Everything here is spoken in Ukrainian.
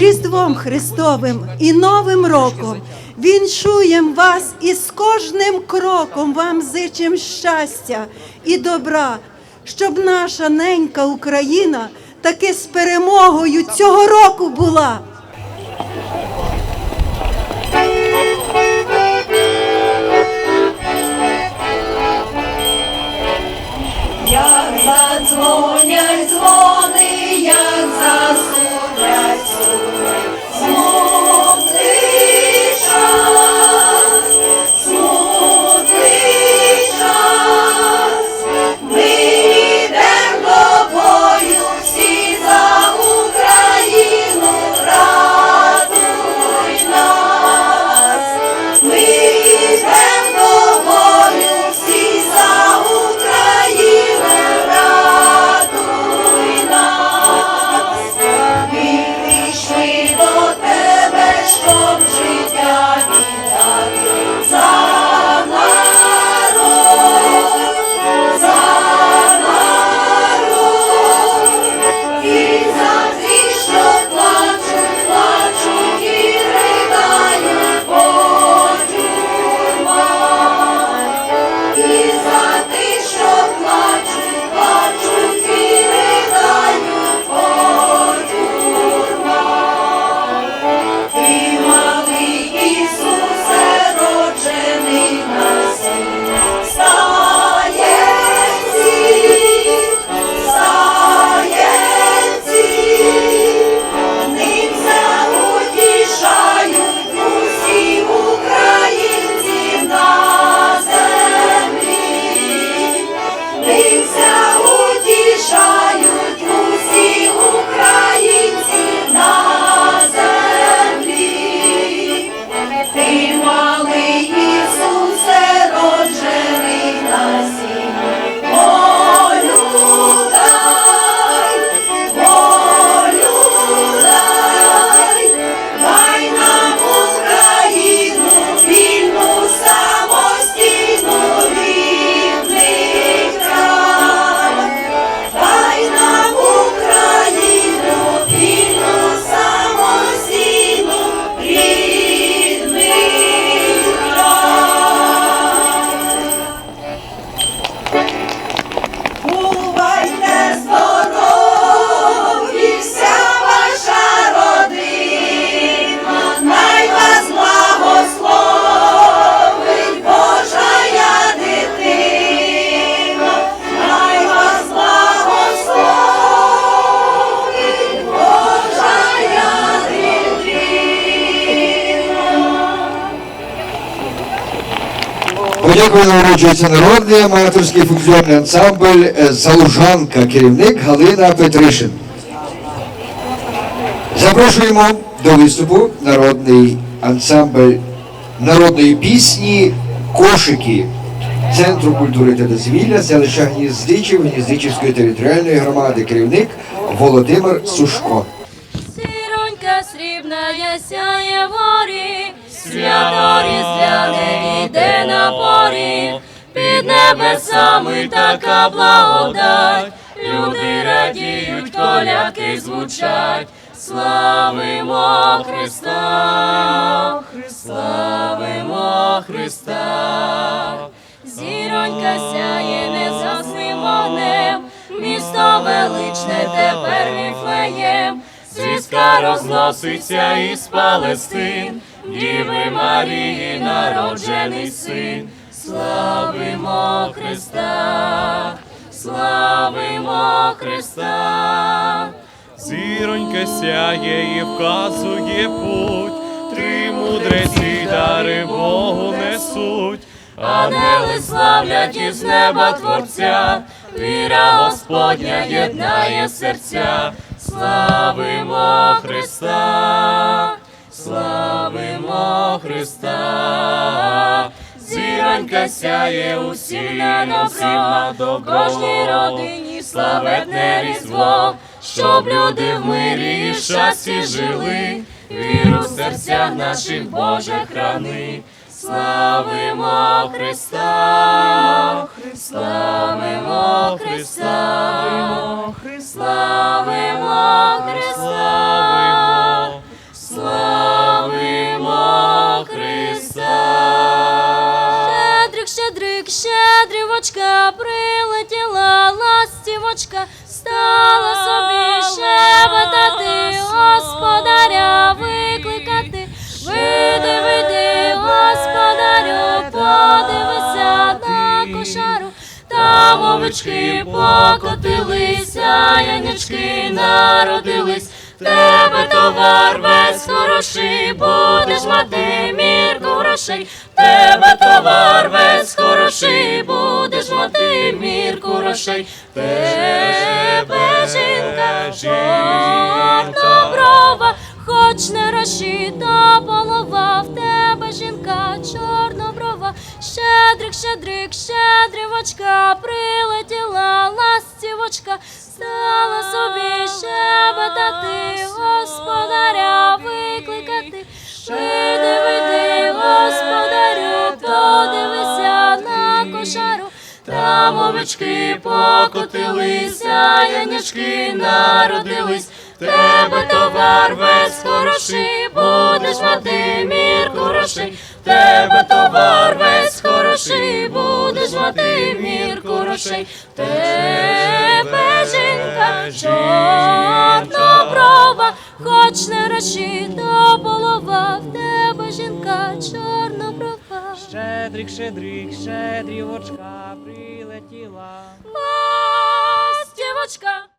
Різдвом Христовим і Новим роком. Віншуєм вас і з кожним кроком вам зичим щастя і добра, щоб наша ненька Україна таки з перемогою цього року була. Як задзвонять Подякую народжується народний аматорський функціонний ансамбль е, Залужанка, керівник Галина Петришин. Запрошуємо до виступу народний ансамбль народної пісні Кошики Центру культури та дозвілля селища Гніздичів Гніздичівської територіальної громади, керівник Володимир Сушко. Сиронька срібна ясяє горі, свято різдвяне йде на порі, під небесами така благодать, люди радіють, колядки звучать, славимо Христа, славимо Христа. Зіронька сяє незасним вогнем, місто величне тепер віфлеєм, звістка розноситься із Палестин, Діви Марії народжений син, славимо Христа, славимо Христа. Зіронька сяє і вказує путь, три мудреці дари Богу несуть. Ангели славлять із неба Творця, віра Господня єднає серця, славимо Христа, Христа. Зіронька сяє усім на добро, кожній родині славетне різдво, щоб люди в мирі і щасті жили, віру в серцях наших Боже храни. Славимо Христа, славимо Христа, славимо Христа, славимо Христа. Щедрик, щедрик, щедрівочка прилетіла ластівочка, стала собі шепотати, господаря викликати, види, види, господарю, подивися на кошару. Там овечки покотились, а народились. Тебе товар весь хороший, будеш мати мірку грошей. Тебе товар весь хороший, будеш мати мірку грошей. Тебе жінка, чорноброва, хоч не розчита полова, в тебе жінка чорноброва, щедрик, щедрик, щедрівочка, прилетіла ластівочка, стала собі щебетати, господаря викликати. Вийди, вийди, господарю, подивися на кошару. Там овечки покотилися, янячки народились. Тебе товар весь хороший, будеш мати мірку грошей. В Тебе товар весь хороший, будеш мати мірку грошей. Тебе жінка чорноброва, хоч не розчита полова, в тебе жінка чорноброва. Щедрик, щедрик, щедрівочка прилетіла. Ластівочка